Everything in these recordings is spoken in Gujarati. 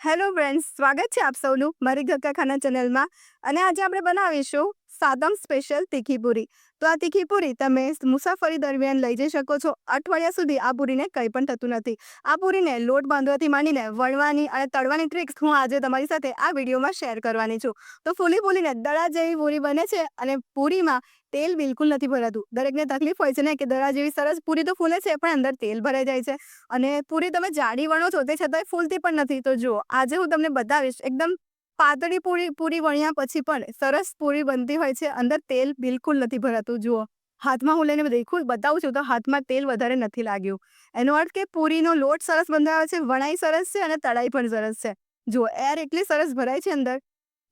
હેલો ફ્રેન્ડ્સ સ્વાગત છે આપ સૌનું મારી ગક્કા ખાના ચેનલમાં અને આજે આપણે બનાવીશું સાદમ સ્પેશિયલ તીખી પૂરી. તો આ તીખી પૂરી તમે મુસાફરી દરમિયાન લઈ જઈ શકો છો. અઠવાડિયા સુધી આ પૂરીને કંઈ પણ થતું નથી. આ પૂરીને લોટ બાંધવાથી માંડીને વણવાની અને તળવાની ટ્રિક્સ હું આજે તમારી સાથે આ વિડીયોમાં શેર કરવાની છું. તો ફૂલી ફૂલીને દડા જેવી પૂરી બને છે અને પૂરીમાં તેલ બિલકુલ નથી ભરાતું. દરેકને તકલીફ હોય છે ને કે દડા જેવી સરસ પૂરી તો ફૂલે છે પણ અંદર તેલ ભરાઈ જાય છે. અને પૂરી તમે જાડી વણો છો તે છતાંય ફૂલતી પણ નથી. તો જુઓ, આજે હું તમને બતાવીશ, એકદમ પાતળી પૂરી પૂરી વણ્યા પછી પણ સરસ પૂરી બનતી હોય છે. અંદર તેલ બિલકુલ નથી ભરાતું. જુઓ, હાથમાં હું લઈને દેખું, બતાવું છું તો હાથમાં તેલ વધારે નથી લાગ્યું. એનો અર્થ કે પૂરીનો લોટ સરસ બંધાયો છે, વણાઈ સરસ છે અને તળાઈ પણ સરસ છે. જુઓ એર એટલી સરસ ભરાય છે અંદર.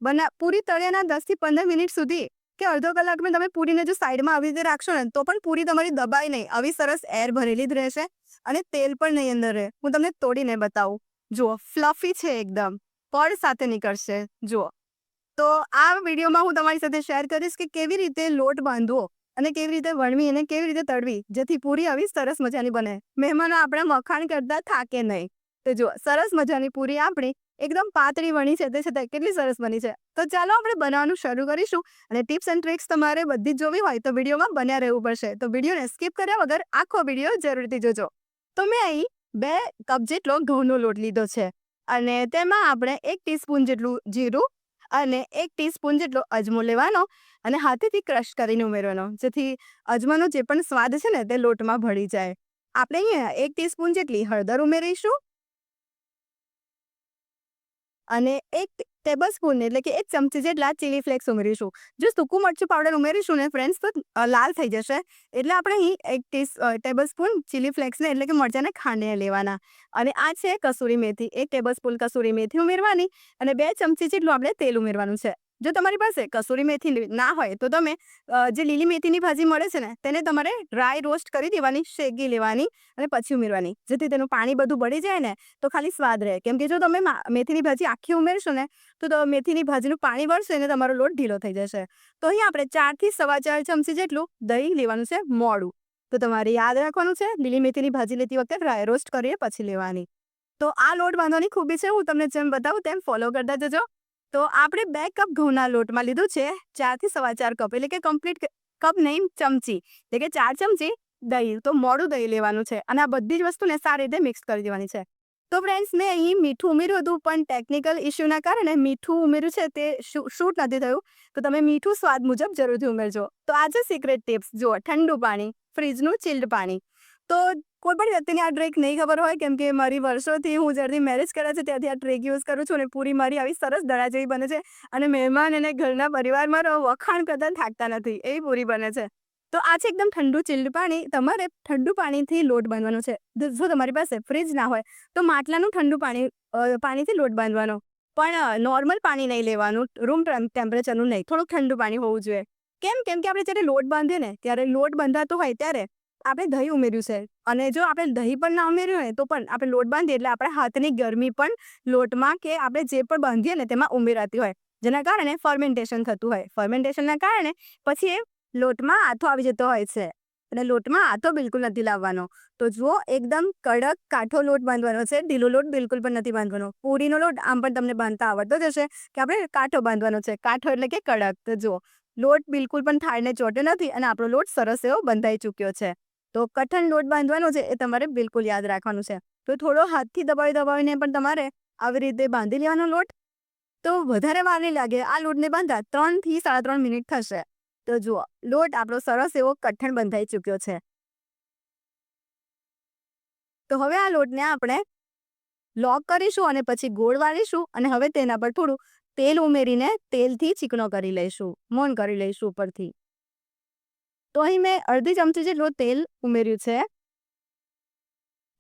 બના, પૂરી તળ્યાના દસથી પંદર મિનિટ સુધી કે અડધો કલાકમાં તમે પૂરીને જો સાઈડમાં આવી રીતે રાખશો ને, તો પણ પૂરી તમારી દબાઈ નહીં. આવી સરસ એર ભરેલી જ રહેશે અને તેલ પણ નહીં અંદર રહે. હું તમને તોડીને બતાવું. જુઓ ફ્લફી છે એકદમ. પડ સાથે નીકળશે. જુઓ. તો આ વિડીયોમાં હું તમારી સાથે શેર કરીશ કે કેવી રીતે લોટ બાંધવો અને કેવી રીતે વણવી અને કેવી રીતે તળવી, જેથી પૂરી આવી સરસ મજાની બને. મહેમાનો આપણે મખાણ કરતા થાકે નહીં. તો જુઓ, સરસ મજાની પૂરી આપણી એકદમ પાતળી વણી છે. તે છતાં કેટલી સરસ બની છે. તો ચાલો આપણે બનાવવાનું શરૂ કરીશું અને ટિપ્સ એન્ડ ટ્રિક્સ તમારે બધી જ જોવી હોય તો વિડીયોમાં બન્યા રહેવું પડશે. તો વિડીયોને સ્કીપ કર્યા વગર આખો વીડિયો જરૂરથી જોજો. તો મેં અહીં બે કપ જેટલો ઘઉંનો લોટ લીધો છે. અને તેમાં આપણે એક ટીસ્પૂન જેટલું જીરું અને એક ટીસ્પૂન જેટલો અજમો લેવાનો અને હાથેથી ક્રશ કરીને ઉમેરવાનો, જેથી અજમાનો જે પણ સ્વાદ છે ને તે લોટમાં ભળી જાય. આપણે અહીંયા એક ટીસ્પૂન જેટલી હળદર ઉમેરીશું. અને એક ટેબલ સ્પૂન એટલે કે એક ચમચી જેટલા ચીલી ફ્લેક્સ ઉમેરીશું. જો સૂકું મરચું પાવડર ઉમેરીશું ને ફ્રેન્ડ્સ તો લાલ થઈ જશે. એટલે આપણે અહીં એક ટીસ ટેબલ સ્પૂન ચીલી ફ્લેક્સને એટલે કે મરચાંને ખાંડીને લેવાના. અને આ છે કસૂરી મેથી. એક ટેબલ સ્પૂન કસૂરી મેથી ઉમેરવાની અને બે ચમચી જેટલું આપણે તેલ ઉમેરવાનું છે. જો તમારી પાસે કસૂરી મેથી ના હોય તો તમે જે લીલી મેથીની ભાજી મળે છે ને, તેને તમારે ડ્રાય રોસ્ટ કરી દેવાની, શેકી લેવાની અને પછી ઉમેરવાની. જેથી તેનું પાણી બધું બળી જાય ને, તો ખાલી સ્વાદ રહે. કેમ કે જો તમે મેથીની ભાજી આખી ઉમેરશો ને, તો મેથીની ભાજીનું પાણી વળશે ને, તમારો લોટ ઢીલો થઈ જશે. તો અહીં આપણે ચારથી સવા ચાર ચમચી જેટલું દહીં લેવાનું છે મોડું. તો તમારે યાદ રાખવાનું છે, લીલી મેથીની ભાજી લેતી વખતે ડ્રાય રોસ્ટ કરીએ, પછી લેવાની. તો આ લોટ બાંધવાની ખૂબી છે, હું તમને જેમ બતાવું તેમ ફોલો કરતા જજો. તો આપણે બે કપ ઘઉંના લોટમાં લીધું છે, ચારથી સવા ચાર કપ, એટલે કે કમ્પ્લીટ કપ નહીં, ચમચી, એટલે કે ચાર ચમચી દહીં, તો મોડું દહીં લેવાનું છે અને આ બધી જ વસ્તુને સારી રીતે મિક્સ કરી દેવાની છે. તો ફ્રેન્ડ્સ મેં અહીં મીઠું ઉમેર્યું હતું, પણ ટેકનિકલ ઇસ્યુના કારણે મીઠું ઉમેર્યું છે તે શૂટ નથી થયું. તો તમે મીઠું સ્વાદ મુજબ જરૂરથી ઉમેરજો. તો આજે સિક્રેટ ટિપ્સ જુઓ, ઠંડુ પાણી ફ્રીજનું ચિલ્ડ પાણી. તો કોઈ પણ વ્યક્તિને આ ટ્રેક નહીં ખબર હોય, કેમ કે મારી વર્ષોથી હું જ્યારથી મેરેજ કરે છે ત્યાંથી આ ટ્રેક યુઝ કરું છું અને પૂરી મારી આવી સરસ દડા જેવી બને છે અને મહેમાન અને ઘરના પરિવારમાં વખાણ કરતા થાકતા નથી, એવી પૂરી બને છે. તો આ છે એકદમ ઠંડુ ચિલ્ડ પાણી. તમારે ઠંડુ પાણીથી લોટ બાંધવાનો છે. જો તમારી પાસે ફ્રીજ ના હોય, તો માટલાનું ઠંડુ પાણી પાણીથી લોટ બાંધવાનો. પણ નોર્મલ પાણી નહીં લેવાનું રૂમ ટેમ્પરેચરનું નહીં. થોડુંક ઠંડુ પાણી હોવું જોઈએ. કેમ? કેમ કે આપણે જ્યારે લોટ બાંધીએ ને, ત્યારે લોટ બંધાતો હોય ત્યારે આપણે દહીં ઉમેર્યું છે. અને જો આપણે દહીં પણ ના ઉમેર્યું હોય તો પણ આપણે લોટ બાંધીએ એટલે આપણા હાથની ગરમી પણ લોટમાં કે આપણે જે પણ બાંધીએ ને તેમાં ઉમેરાતી હોય. જેના કારણે ફર્મેન્ટેશન થતું હોય. ફર્મેન્ટેશનના કારણે પછી એ લોટમાં આથો આવી જતો હોય છે. અને લોટમાં આથો બિલકુલ નથી લાવવાનો. તો જુઓ, એકદમ કડક કાઠો લોટ બાંધવાનો છે. ઢીલો લોટ બિલકુલ પણ નથી બાંધવાનો. પૂરીનો લોટ આમ પણ તમને બાંધતા આવડતો જ હશે કે આપણે કાઠો બાંધવાનો છે. કાઠો એટલે કે કડક. તો જુઓ, લોટ બિલકુલ પણ થાળને ચોટ્યો નથી અને આપણો લોટ સરસ એવો બંધાઈ ચૂક્યો છે. તો કઠણ લોટ બાંધવાનો છે એ તમારે બિલકુલ યાદ રાખવાનું છે. તો થોડો હાથથી દબાવી દબાવીને પણ તમારે આવી રીતે બાંધી લેવાનો લોટ. તો વધારે વાર નહીં લાગે, આ લોટને બાંધતા ત્રણથી સાડા ત્રણ મિનિટ થશે. તો જુઓ, લોટ આપણો સરસ એવો કઠણ બંધાઈ ચૂક્યો છે. તો હવે આ લોટને આપણે લોક કરીશું અને પછી ગોળ વાળીશું અને હવે તેના પર થોડું તેલ ઉમેરીને તેલથી ચીકણો કરી લઈશું મોન કરી લઈશું ઉપરથી. તો અહીં મેં અડધી ચમચી જેટલું તેલ ઉમેર્યું છે.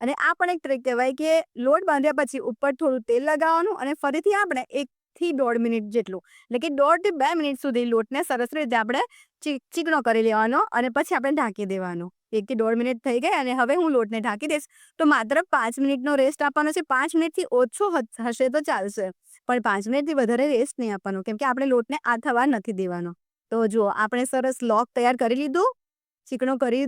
અને આ પણ એક ટ્રીક કહેવાય કે લોટ બાંધ્યા પછી ઉપર થોડું તેલ લગાવવાનું અને ફરીથી આપણે એકથી દોઢ મિનિટ જેટલું, એટલે કે દોઢથી બે મિનિટ સુધી લોટને સરસ રીતે આપણે ચીકણો કરી લેવાનો અને પછી આપણે ઢાંકી દેવાનો. એકથી દોઢ મિનિટ થઈ ગઈ અને હવે હું લોટને ઢાંકી દઈશ. તો માત્ર પાંચ મિનિટનો રેસ્ટ આપવાનો છે. પાંચ મિનિટથી ઓછો હશે તો ચાલશે. પણ પાંચ મિનિટથી વધારે રેસ્ટ નહીં આપવાનો, કેમ કે આપણે લોટને આ થવા નથી દેવાનો. તો જુઓ, આપણે સરસ લોક તૈયાર કરી લીધું, ચીકણો કરી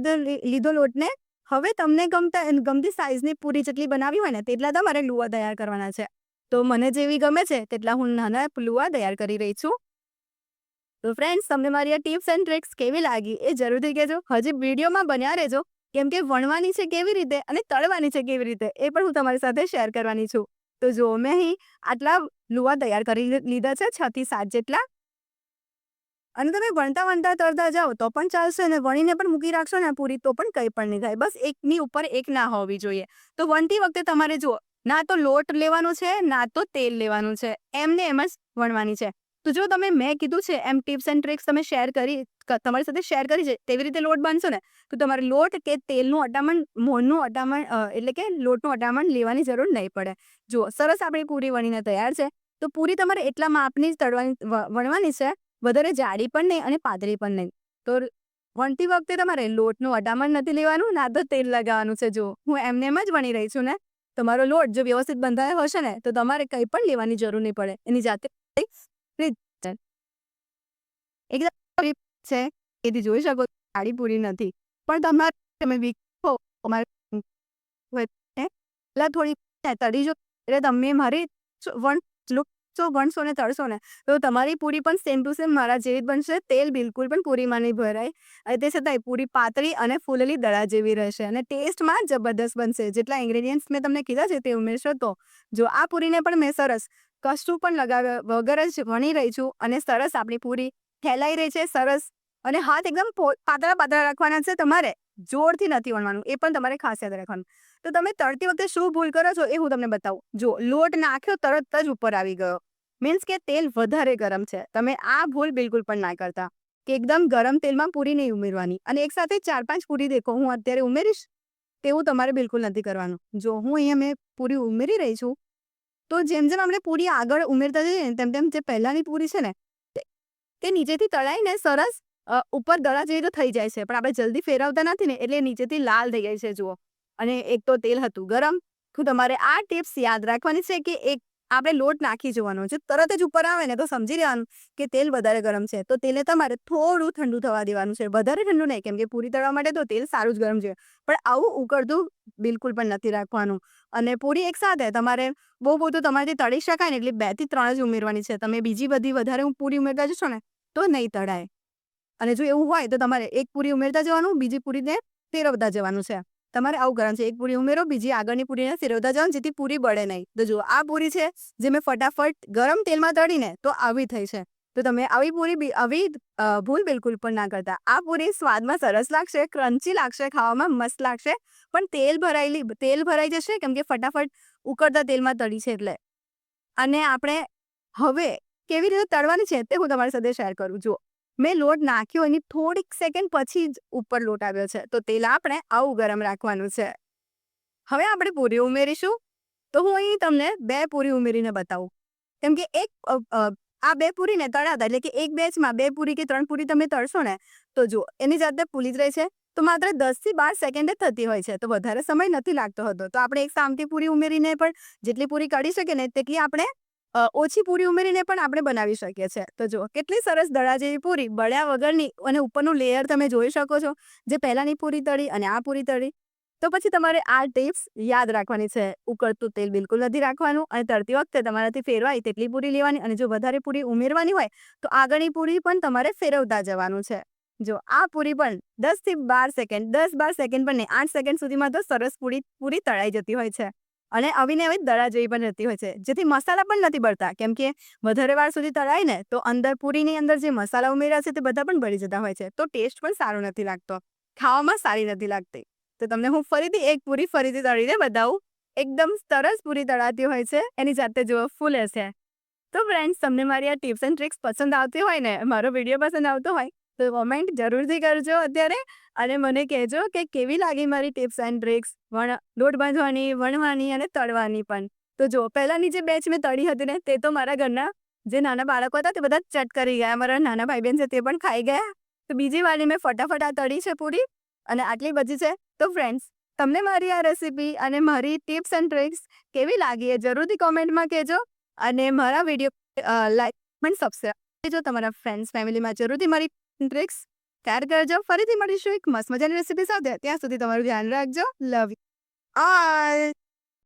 લીધો લોટને. હવે તમને ગમતા, ગમતી સાઈઝની પૂરી જેટલી બનાવી હોય ને, તેટલા તમારે લુવા તૈયાર કરવાના છે. તો મને જેવી ગમે છે, તેટલા હું નાના લુવા તૈયાર કરી રહી છું. તો ફ્રેન્ડ્સ તમને મારી આ ટિપ્સ એન્ડ ટ્રિક્સ કેવી લાગી એ જરૂરથી કહેજો. હજી વિડીયોમાં બન્યા રહેજો, કેમ કે વણવાની છે કેવી રીતે અને તળવાની છે કેવી રીતે, એ પણ હું તમારી સાથે શેર કરવાની છું. તો જો મેં અહીં આટલા લુવા તૈયાર કરી લીધા છે, છ થી સાત જેટલા. અને તમે વણતા વણતા તળતા જાઓ તો પણ ચાલશે અને વણીને પણ મૂકી રાખશો ને પૂરી, તો પણ કંઈ પણ નહીં થાય. બસ એકની ઉપર એક ના હોવી જોઈએ. તો વણતી વખતે તમારે જુઓ, ના તો લોટ લેવાનો છે, ના તો તેલ લેવાનું છે. એમને એમ જ વણવાની છે. તો જો તમે મેં કીધું છે, એમ ટિપ્સ એન્ડ ટ્રિક્સ તમે શેર કરી તમારી સાથે શેર કરી છે, તેવી રીતે લોટ બાંધશો ને, તો તમારે લોટ કે તેલનું અટામણ મોનનું અટામણ એટલે કે લોટનું અટામણ લેવાની જરૂર નહીં પડે. જુઓ, સરસ આપણી પૂરી વણીને તૈયાર છે. તો પૂરી તમારે એટલા માપની જ તળવાની વણવાની છે વધારે જાડી પણ નહીં અને પાતળી પણ નહીં. તો વણતી વખતે તમારે લોટનું અડામણ નથી લેવાનું, ના તો તેલ લગાવવાનું છે. જો, હું એમને એમ જ વણી રહી છું ને, તમારો લોટ જો વ્યવસ્થિત બંધાયો હશે ને, તો તમારે કંઈ પણ લેવાની જરૂર નહીં પડે. એની જાતે એકદમ છે. એથી જોઈ શકો સાડી પૂરી નથી. પણ તમારે તમે વીખો તમારે થોડી તળી જો, એટલે તમે મારી વણ લુક જો ને તળશો ને. તો તમારી પૂરી પણ સેમ ટુ સેમ મારા જેવી જ બનશે, તેલ બિલકુલ પણ પૂરીમાં નહીં ભરાય તે છતાંય પૂરી પાતળી અને ફૂલેલી દડા જેવી રહેશે અને ટેસ્ટમાં જબરદસ્ત બનશે. જેટલા ઇન્ગ્રેડિયન્ટ્સ મેં તમને કીધા છે તે ઉમેરશો તો. જો આ પૂરીને પણ મેં સરસ કશું પણ લગાવ્યા વગર જ વણી રહી છું અને સરસ આપણી પૂરી ફેલાઈ રહી છે, સરસ અને હાથ એકદમ પાતળા પાતળા રાખવાના છે તમારે. જોરથી નથી વણવાનું, એ પણ તમારે ખાસ યાદ રાખવાનું. તો તમે તળતી વખતે શું ભૂલ કરો છો એ હું તમને બતાવું. જો લોટ નાખ્યો તરત જ ઉપર આવી ગયો. મીન્સ કે તેલ વધારે ગરમ છે. તમે આ ભૂલ બિલકુલ પણ ના કરતા. કે એકદમ ગરમ તેલમાં પૂરી નહીં ઉમેરવાની. અને એક સાથે ચાર પાંચ પૂરી દેખો, હું અત્યારે ઉમેરીશ? તેવું તમારે બિલકુલ નથી કરવાનું. જો હું અહીંયા મેં પૂરી ઉમેરી રહી છું, તો જેમ જેમ આપણે પૂરી આગળ ઉમેરતા જઈએ તેમ તેમ જે પહેલાંની પૂરી છે ને, તે નીચેથી તળાઈને સરસ ઉપર દળા જેવી તો થઈ જાય છે. પણ આપણે જલ્દી ફેરવતા નથી ને, એટલે નીચેથી લાલ થઈ જાય છે, જુઓ. અને એક તો તેલ હતું ગરમ. તો તમારે આ ટિપ્સ યાદ રાખવાની છે કે એક આપણે લોટ નાખી જોવાનો છે. તરત જ ઉપર આવે ને તો સમજી લેવાનું કે તેલ વધારે ગરમ છે. તો તેલને તમારે થોડું ઠંડુ થવા દેવાનું છે. વધારે ઠંડુ નહીં, કેમ કે પૂરી તળવા માટે તો તેલ સારું જ ગરમ છે. પણ આવું ઉકળતું બિલકુલ પણ નથી રાખવાનું. અને પૂરી એક સાથે તમારે બહુ બહુ તો તળી શકાય ને એટલે બેથી ત્રણ જ ઉમેરવાની છે. તમે બીજી બધી વધારે હું પૂરી ઉમેરતા જશો ને તો નહીં તળાય. અને જો એવું હોય તો તમારે એક પૂરી ઉમેરતા જવાનું, બીજી પૂરીને ફેરવતા જવાનું છે. તમારે આવું કરવાનું છે. એક પૂરી ઉમેરો, બીજી આગળની પૂરીને ફેરવતા જાઓ જેથી પૂરી બળે નહીં. તો જો આ પૂરી છે જે મેં ફટાફટ ગરમ તેલમાં તળીને તો આવી થઈ છે. તો તમે આવી પૂરી આવી ભૂલ બિલકુલ પણ ના કરતા. આ પૂરી સ્વાદમાં સરસ લાગશે, ક્રન્ચી લાગશે, ખાવામાં મસ્ત લાગશે. પણ તેલ ભરાયેલી, તેલ ભરાઈ જશે કેમ કે ફટાફટ ઉકળતા તેલમાં તળી છે એટલે. અને આપણે હવે કેવી રીતે તળવાની છે તે હું તમારી સાથે શેર કરું. જુઓ મેં લોટ નાખ્યો એની થોડીક સેકન્ડ પછી જ ઉપર લોટ આવ્યો છે. તો તેલ આપણે આવું ગરમ રાખવાનું છે. હવે આપણે પૂરી ઉમેરીશું. તો હું અહીં તમને બે પૂરી ઉમેરીને બતાવું. કેમ કે એક આ બે પૂરીને તળાતા, એટલે કે એક બેચમાં બે પૂરી કે ત્રણ પૂરી તમે તળશો ને, તો જો એની જાતે ફૂલી જ રહી છે. તો માત્ર દસથી બાર સેકન્ડ જ થતી હોય છે. તો વધારે સમય નથી લાગતો હતો. તો આપણે એક સામથી પૂરી ઉમેરીને પણ જેટલી પૂરી કાઢી શકે ને, તેટલી આપણે ઓછી પૂરી ઉમેરીને પણ આપણે બનાવી શકીએ છીએ. તો જુઓ, કેટલી સરસ દડા જેવી પૂરી બળ્યા વગરની અને ઉપરનું લેયર તમે જોઈ શકો છો, જે પહેલાંની પૂરી તળી અને આ પૂરી તળી. તો પછી તમારે આ ટિપ્સ યાદ રાખવાની છે. ઉકળતું તેલ બિલકુલ નથી રાખવાનું અને તળતી વખતે તમારાથી ફેરવાય તેટલી પૂરી લેવાની અને જો વધારે પૂરી ઉમેરવાની હોય, તો આગળની પૂરી પણ તમારે ફેરવતા જવાનું છે. જો, આ પૂરી પણ દસથી બાર સેકન્ડ દસ બાર સેકન્ડ પણ નહીં, આઠ સેકન્ડ સુધીમાં તો સરસ પૂરી પૂરી તળાઈ જતી હોય છે. અને આવીને આવી દળા જેવી પણ રહેતી હોય છે. જેથી મસાલા પણ નથી બળતા. કેમ કે વધારે વાર સુધી તળાય ને તો અંદર પૂરીની અંદર જે મસાલા ઉમેર્યા છે તે બધા પણ બળી જતા હોય છે. તો ટેસ્ટ પણ સારો નથી લાગતો. ખાવામાં સારી નથી લાગતી. તો તમને હું ફરીથી એક પૂરી ફરીથી તળીને બતાવું. એકદમ સરસ પૂરી તળાતી હોય છે. એની જાતે જુઓ, ફૂલે છે. તો ફ્રેન્ડ્સ તમને મારી આ ટિપ્સ એન્ડ ટ્રિક્સ પસંદ આવતી હોય ને, મારો વીડિયો પસંદ આવતો હોય તો કોમેન્ટ જરૂરથી કરજો અત્યારે અને મને કહેજો કે કેવી લાગી મારી ટિપ્સ એન્ડ ટ્રિક્સ? વણ, લોટ બાંધવાની, વણવાની અને તળવાની પણ. તો જો, પહેલાંની જે બેચ મેં તળી હતી ને, તે તો મારા ઘરના જે નાના બાળકો હતા તે બધા ચટ કરી ગયા. મારા નાના ભાઈ બહેન છે તે પણ ખાઈ ગયા. તો બીજી વારની મેં ફટાફટ આ તળી છે પૂરી અને આટલી બધી છે. તો ફ્રેન્ડ્સ, તમને મારી આ રેસીપી અને મારી ટિપ્સ એન્ડ ટ્રિક્સ કેવી લાગી એ જરૂરથી કોમેન્ટમાં કહેજો અને મારા વીડિયો લાઈક પણ સબસ્ક્રાઈબ જો તમારા ફ્રેન્ડ્સ, ફેમિલીમાં જરૂરથી મારી ટ્રિક્સ તૈયાર કરજો ફરીથી મળીશું એક મસ્ત મજાની રેસીપી સાથે ત્યાં સુધી તમારું ધ્યાન રાખજો લવ ઓલ